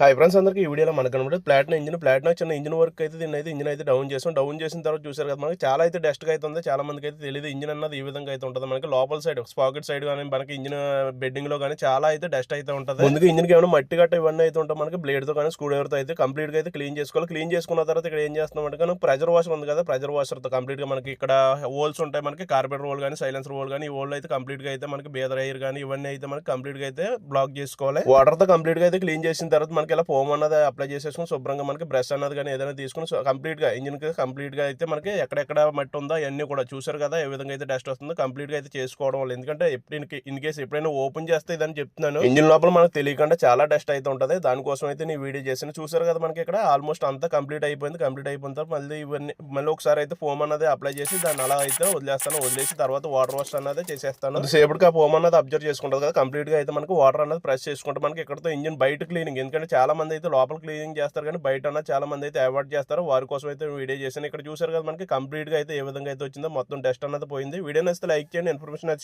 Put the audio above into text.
Hi friends అందరికీ ఈ వీడియోలో మనకు కనబడే ప్లాట్నా ఇంజిన్ ప్లాట్నా చిన్న ఇంజిన్ వర్క్ అయితే దీన్ని అయితే ఇంజిన్ అయితే డౌన్ చేసాం. డౌన్ చేసిన తర్వాత చూసారు కదా మనకి చాలా అయితే డస్ట్గా అయితే ఉంది. చాలా మందికి అయితే తెలియదు ఇంజిన్ అన్నది ఈ విధంగా అయితే ఉంటుంది. మనకి లోపల సైడ్ స్పాకెట్ సైడ్ కానీ మనకి ఇంజిన్ బెడ్డింగ్లో కానీ చాలా అయితే డస్ట్ అయితే ఉంటుంది. ముందుగా ఇంజిన్ ఏమైనా మట్టి గట్ట ఇవన్నీ అయితే ఉంటాయి మనకి బ్లేడ్తో కానీ స్క్రూ డ్రైవర్తో అయితే కంప్లీట్గా అయితే క్లీన్ చేసుకోవాలి. క్లీన్ చేసుకున్న తర్వాత ఇక్కడ ఏం చేస్తున్నాం అంటే కానీ ప్రెజర్ వాషర్ ఉంది కదా ప్రెజర్ వాషర్తో కంప్లీట్గా మనకి ఇక్కడ హోల్స్ ఉంటాయి మనకి. కార్బెట్ రోల్ కానీ సైలెన్సర్ రోల్ కానీ ఈ హోల్ అయితే కంప్లీట్గా అయితే మనకి బేదర్ ఎయిర్ కానీ ఇవన్నీ అయితే మనకి కంప్లీట్గా అయితే బ్లాక్ చేసుకోవాలి. వాటర్తో కంప్లీట్గా అయితే క్లీన్ చేసిన తర్వాత మనకి ఇలా ఫోమ్ అన్నది అప్లై చేసేసుకుని శుభ్రంగా మనకి బ్రష్ అన్నది కానీ ఏదైనా తీసుకుని కంప్లీట్గా ఇంజిన్ కంప్లీట్గా అయితే మనకి ఎక్కడెక్కడ మట్టి ఉందో అవన్నీ కూడా చూసారు కదా ఏ విధంగా అయితే డస్ట్ వస్తుందో కంప్లీట్గా అయితే చేసుకోవడం వల్ల. ఎందుకంటే ఎప్పుడు ఇన్ కేసు ఎప్పుడైనా ఓపెన్ చేస్తే ఇదని చెప్తున్నాను. ఇంజిన్ లోపల మనకు తెలియకుండా చాలా డస్ట్ అయితే ఉంటుంది. దానికోసం అయితే నేను వీడియో చేసిన చూసారు కదా మనకి ఇక్కడ ఆల్మోస్ట్ అంతా కంప్లీట్ అయిపోయింది. కంప్లీట్ అయిపోయిన తర్వాత మళ్ళీ ఇవన్నీ మళ్ళీ ఒకసారి అయితే ఫోమ్ అన్నది అప్లై చేసి దాన్ని అలా అయితే వదిలేస్తాను. వదిలేసి తర్వాత వాటర్ వాష్ అన్నది చేసేస్తాను. సేపటికి ఆ ఫోమ్ అన్నది అబ్జర్వ్ చేసుకుంటుంది కదా కంప్లీట్గా అయితే మనకి వాటర్ అన్నది ప్రెస్ చేసుకుంటే మనకి ఇక్కడతో ఇంజిన్ బయట క్లీనింగ్. ఎందుకంటే చాలా మంది అయితే లోపల క్లీనింగ్ చేస్తారు కానీ బయట ఉన్న చాలా మంది అయితే అవాయిడ్ చేస్తారు. వారి కోసం అయితే వీడియో చేశాను. ఇక్కడ చూసారు కదా మనకి కంప్లీట్గా అయితే ఏ విధంగా అయితే వచ్చిందో మొత్తం డస్ట్ అన్నది పోయింది. వీడియో నచ్చితే లైక్ చేయండి. ఇన్ఫర్మేషన్